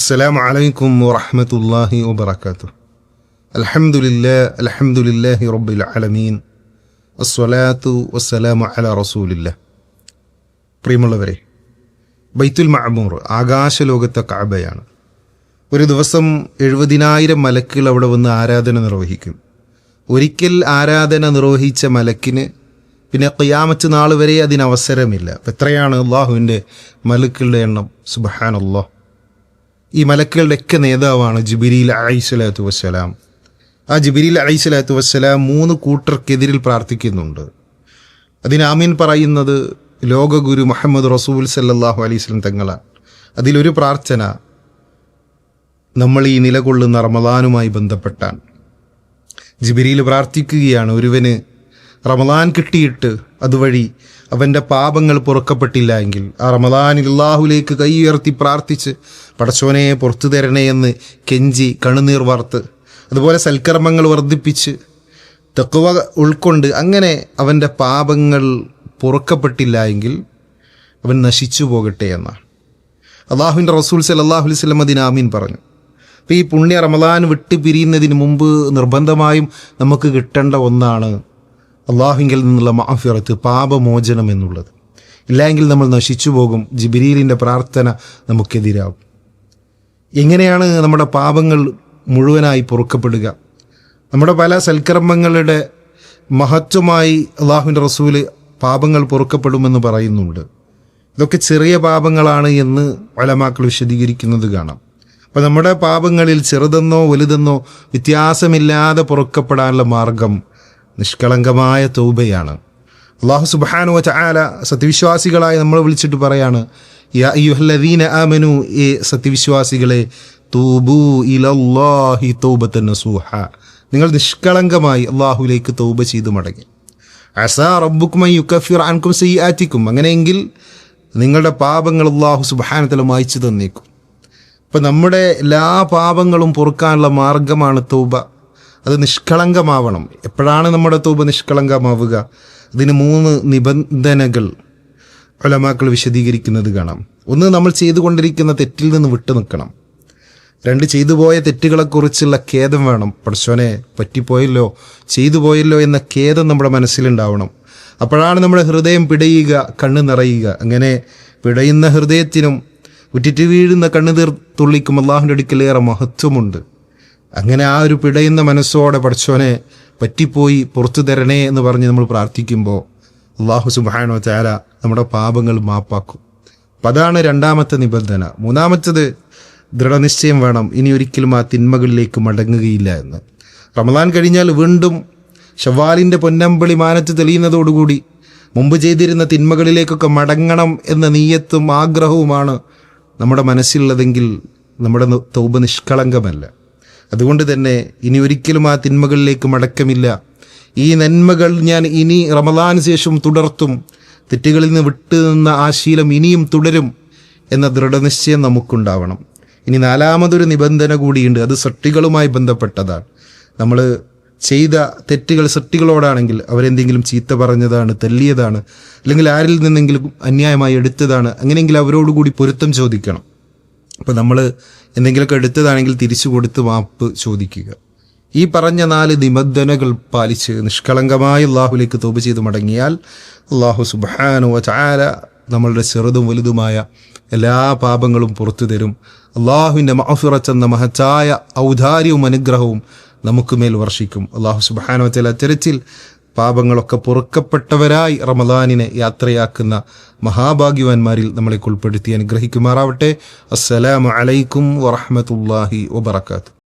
السلام عليكم ورحمة الله وبركاته الحمد لله الحمد لله رب العالمين الصلاة والسلام على رسول الله പ്രിയമുള്ളവരെ ബൈത്തുൽ മഅമൂർ ആകാശലോകത്തെ കഅബയാണ് ഒരു ദിവസം എഴുപതിനായിരം മലക്കുകൾ അവിടെ വന്ന് ആരാധന നിർവഹിക്കും ഒരിക്കൽ ആരാധന നിർവഹിച്ച മലക്കിന് പിന്നെ ഖിയാമത്ത് നാൾ വരെ അതിന് അവസരമില്ല അപ്പം എത്രയാണ് അള്ളാഹുവിൻ്റെ മലക്കുകളുടെ എണ്ണം സുബഹാൻ അള്ളാഹ് ഈ മലക്കുകളുടെയൊക്കെ നേതാവാണ് ജിബിരിയിൽ അലൈഹിസ്വലാത്തു വസ്സലാം. ആ ജിബിരിയിൽ അലൈഹിസ്വലാത്തു വസ്സലാം മൂന്ന് കൂട്ടർക്കെതിരിൽ പ്രാർത്ഥിക്കുന്നുണ്ട്. അതിന് ആമീൻ പറയുന്നത് ലോകഗുരു മുഹമ്മദ് റസൂൽ സല്ലാഹു അലൈസ്ലം തങ്ങളാണ്. അതിലൊരു പ്രാർത്ഥന നമ്മൾ ഈ നിലകൊള്ളുന്ന റമദാനുമായി ബന്ധപ്പെട്ടാണ്. ജിബിരിയിൽ പ്രാർത്ഥിക്കുകയാണ് ഒരുവന് റമദാൻ കിട്ടിയിട്ട് അതുവഴി അവന്റെ പാപങ്ങൾ പൊറുക്കപ്പെട്ടില്ല എങ്കിൽ ആ റമദാനിൽ അള്ളാഹുലേക്ക് കൈ ഉയർത്തി പ്രാർത്ഥിച്ച് പടച്ചോനെ പുറത്തു തരണേ എന്ന് കെഞ്ചി കണ്ണുനീർ വാർത്ത് അതുപോലെ സൽക്കർമ്മങ്ങൾ വർദ്ധിപ്പിച്ച് തെക്കുവ ഉൾക്കൊണ്ട് അങ്ങനെ അവന്റെ പാപങ്ങൾ പൊറുക്കപ്പെട്ടില്ല എങ്കിൽ അവൻ നശിച്ചു പോകട്ടെ എന്നാണ്. അള്ളാഹുവിന്റെ റസൂൽ സലാഹു അലൈഹി സ്വലം അതിന് ആമീൻ പറഞ്ഞു. അപ്പോൾ ഈ പുണ്യ റമദാൻ വിട്ടു പിരിയുന്നതിന് മുമ്പ് നിർബന്ധമായും നമുക്ക് കിട്ടേണ്ട ഒന്നാണ് അള്ളാഹുവിങ്കിൽ നിന്നുള്ള മാഫിറത്ത് പാപമോചനം എന്നുള്ളത്. ഇല്ലെങ്കിൽ നമ്മൾ നശിച്ചു പോകും. ജിബിരീലിന്റെ പ്രാർത്ഥന നമുക്കെതിരാകും എങ്ങനെയാണ് നമ്മുടെ പാപങ്ങൾ മുഴുവനായി പൊറുക്കപ്പെടുക? നമ്മുടെ പല സൽക്കർമ്മങ്ങളുടെ മഹത്വമായി അള്ളാഹുവിന്റെ റസൂൽ പാപങ്ങൾ പൊറുക്കപ്പെടുമെന്ന് പറയുന്നുണ്ട്. ഇതൊക്കെ ചെറിയ പാപങ്ങളാണ് എന്ന് വലമാക്കൾ വിശദീകരിക്കുന്നത് കാണാം. അപ്പോൾ നമ്മുടെ പാപങ്ങളിൽ ചെറുതെന്നോ വലുതെന്നോ വ്യത്യാസമില്ലാതെ പൊറുക്കപ്പെടാനുള്ള മാർഗം നിഷ്കളങ്കമായ തൗബയാണ്. അള്ളാഹു സുബാനു ചാല സത്യവിശ്വാസികളായി നമ്മൾ വിളിച്ചിട്ട് പറയാണ് യാ അയ്യുഹല്ലദീന ആമനു ഏ സത്യവിശ്വാസികളെ നസൂഹ. നിങ്ങൾ നിഷ്കളങ്കമായി അള്ളാഹുലേക്ക് തൗബ ചെയ്ത് മടങ്ങി. അസാ റബ്ബുക്കുമായി യുക്കഫിർ അൻകും ആറ്റിക്കും അങ്ങനെയെങ്കിൽ നിങ്ങളുടെ പാപങ്ങൾ അള്ളാഹു സുബാനത്തിലും മായ്ച്ചു തന്നേക്കും. അപ്പം നമ്മുടെ എല്ലാ പാപങ്ങളും പൊറുക്കാനുള്ള മാർഗമാണ് തൗബ. അത് നിഷ്കളങ്കമാവണം. എപ്പോഴാണ് നമ്മുടെ തൗബ നിഷ്കളങ്കമാവുക? അതിന് മൂന്ന് നിബന്ധനകൾ ഒലമാക്കൾ വിശദീകരിക്കുന്നത് കാണാം. ഒന്ന് നമ്മൾ ചെയ്തുകൊണ്ടിരിക്കുന്ന തെറ്റിൽ നിന്ന് വിട്ടു നിൽക്കണം. രണ്ട് ചെയ്തു പോയ തെറ്റുകളെക്കുറിച്ചുള്ള ഖേദം വേണം. പടച്ചോനെ പറ്റിപ്പോയല്ലോ ചെയ്തു പോയല്ലോ എന്ന ഖേദം നമ്മുടെ മനസ്സിലുണ്ടാവണം. അപ്പോഴാണ് നമ്മുടെ ഹൃദയം പിടയുക കണ്ണ് നിറയുക. അങ്ങനെ പിടയുന്ന ഹൃദയത്തിനും ഉറ്റിറ്റ് വീഴുന്ന കണ്ണുതീർ തുള്ളിക്കും അള്ളാഹുന്റെ അടുക്കലേറെ മഹത്വമുണ്ട്. അങ്ങനെ ആ ഒരു പിടയുന്ന മനസ്സോടെ പഠിച്ചോനെ പറ്റിപ്പോയി പുറത്തു തരണേ എന്ന് പറഞ്ഞ് നമ്മൾ പ്രാർത്ഥിക്കുമ്പോൾ അള്ളാഹു സുബാനോ ചാര നമ്മുടെ പാപങ്ങൾ മാപ്പാക്കും. അപ്പം അതാണ് രണ്ടാമത്തെ നിബന്ധന. മൂന്നാമത്തത് ദൃഢനിശ്ചയം വേണം. ഇനി ഒരിക്കലും ആ തിന്മകളിലേക്ക് മടങ്ങുകയില്ല എന്ന്. റമദാൻ കഴിഞ്ഞാൽ വീണ്ടും ഷവാലിന്റെ പൊന്നമ്പളി മാനത്ത് തെളിയുന്നതോടുകൂടി മുമ്പ് ചെയ്തിരുന്ന തിന്മകളിലേക്കൊക്കെ മടങ്ങണം എന്ന നീയത്തും ആഗ്രഹവുമാണ് നമ്മുടെ മനസ്സിലുള്ളതെങ്കിൽ നമ്മുടെ തൗബ നിഷ്കളങ്കമല്ല. അതുകൊണ്ട് തന്നെ ഇനി ഒരിക്കലും ആ തിന്മകളിലേക്ക് മടക്കമില്ല. ഈ നന്മകൾ ഞാൻ ഇനി റമദാന് ശേഷം തുടർത്തും തെറ്റുകളിൽ നിന്ന് വിട്ടു നിന്ന ആ ശീലം ഇനിയും തുടരും എന്ന ദൃഢനിശ്ചയം നമുക്കുണ്ടാവണം. ഇനി നാലാമതൊരു നിബന്ധന കൂടിയുണ്ട് അത് സൃഷ്ടികളുമായി ബന്ധപ്പെട്ടതാണ്. നമ്മൾ ചെയ്ത തെറ്റുകൾ സൃഷ്ടികളോടാണെങ്കിൽ അവരെന്തെങ്കിലും ചീത്ത പറഞ്ഞതാണ് തെല്ലിയതാണ് അല്ലെങ്കിൽ ആരിൽ നിന്നെങ്കിലും അന്യായമായി എടുത്തതാണ് അങ്ങനെയെങ്കിൽ അവരോടുകൂടി പൊരുത്തം ചോദിക്കണം. അപ്പോൾ നമ്മൾ എന്തെങ്കിലുമൊക്കെ എടുത്തതാണെങ്കിൽ തിരിച്ചു കൊടുത്ത് മാപ്പ് ചോദിക്കുക. ഈ പറഞ്ഞ നാല് നിബന്ധനകൾ പാലിച്ച് നിഷ്കളങ്കമായി അള്ളാഹുലേക്ക് തോപ് ചെയ്ത് മടങ്ങിയാൽ അള്ളാഹു സുബാനോ ചാര നമ്മളുടെ ചെറുതും വലുതുമായ എല്ലാ പാപങ്ങളും പുറത്തു തരും. അള്ളാഹുവിന്റെ മഹഫിറച്ചെന്ന മഹച്ചായ ഔദാര്യവും അനുഗ്രഹവും നമുക്ക് മേൽ വർഷിക്കും. അള്ളാഹു സുബാനോ ചില അത്തരത്തിൽ പാപങ്ങളൊക്കെ പൊറുക്കപ്പെട്ടവരായി റമദാനിനെ യാത്രയാക്കുന്ന മഹാഭാഗ്യവാന്മാരിൽ നമ്മളെ ഉൾപ്പെടുത്തി അനുഗ്രഹിക്കുമാറാവട്ടെ. അസ്സലാമു അലൈക്കും വറഹമത്തല്ലാഹി വബർക്കാത്തു